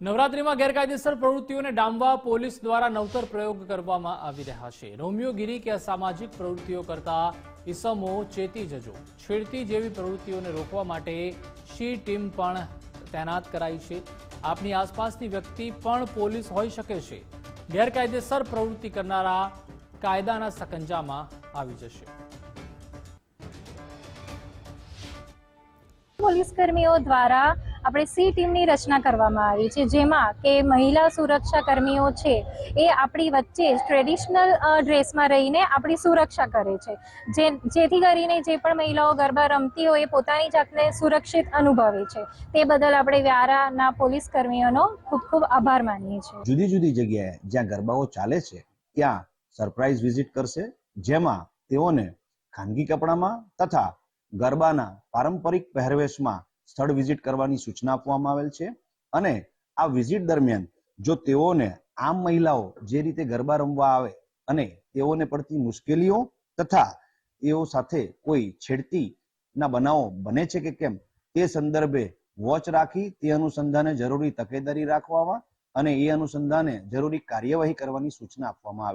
નવરાત્રીમાં ગેરકાયદેસર પ્રવૃત્તિઓને ડામવા પોલીસ દ્વારા નવતર પ્રયોગ કરવામાં આવી રહ્યા છે. રોમિયોગીરી કે અસામાજિક પ્રવૃત્તિઓ કરતા ઇસમો ચેતી જજો. છેડતી જેવી પ્રવૃત્તિઓને રોકવા માટે શી ટીમ પણ તૈનાત કરાઈ છે. આપની આસપાસની વ્યક્તિ પણ પોલીસ હોઈ શકે છે. ગેરકાયદેસર પ્રવૃત્તિ કરનારા કાયદાના સકંજામાં આવી જશે. પોલીસ કર્મીઓ દ્વારા આપણે સી ટીમની રચના કરવામાં આવી છે, જેમાં કે મહિલા સુરક્ષા કર્મીઓ છે, એ આપણી વચ્ચે ટ્રેડિશનલ ડ્રેસમાં રહીને આપણી સુરક્ષા કરે છે. જે, જેથી કરીને જે પણ મહિલાઓ ગરબા રમતી હોય, એ પોતાની જાતને સુરક્ષિત અનુભવે છે. તે બદલ આપણે વ્યારાના પોલીસ કર્મીઓનો ખૂબ ખૂબ આભાર માનીએ છીએ. જુદી જુદી જગ્યાએ જ્યાં ગરબાઓ ચાલે છે, ત્યાં સરપ્રાઇઝ વિઝિટ કરશે, જેમાં તેઓને ખાનગી કપડામાં તથા ગરબાના પારંપરિક પહેરવેશમાં સ્થળ વિઝિટ કરવાની સૂચના આપવામાં આવેલ છે અને આ વિઝિટ દરમિયાન જો તેઓને આમ મહિલાઓ જે રીતે ગરબા રમવા આવે અને તેઓને પડતી મુશ્કેલીઓ તથા તેઓ સાથે કોઈ છેડતી ના બનાવો બને છે કે કેમ, તે સંદર્ભે વોચ રાખી તે અનુસંધાને જરૂરી તકેદારી રાખવામાં અને એ અનુસંધાને જરૂરી કાર્યવાહી કરવાની સૂચના આપવામાં આવે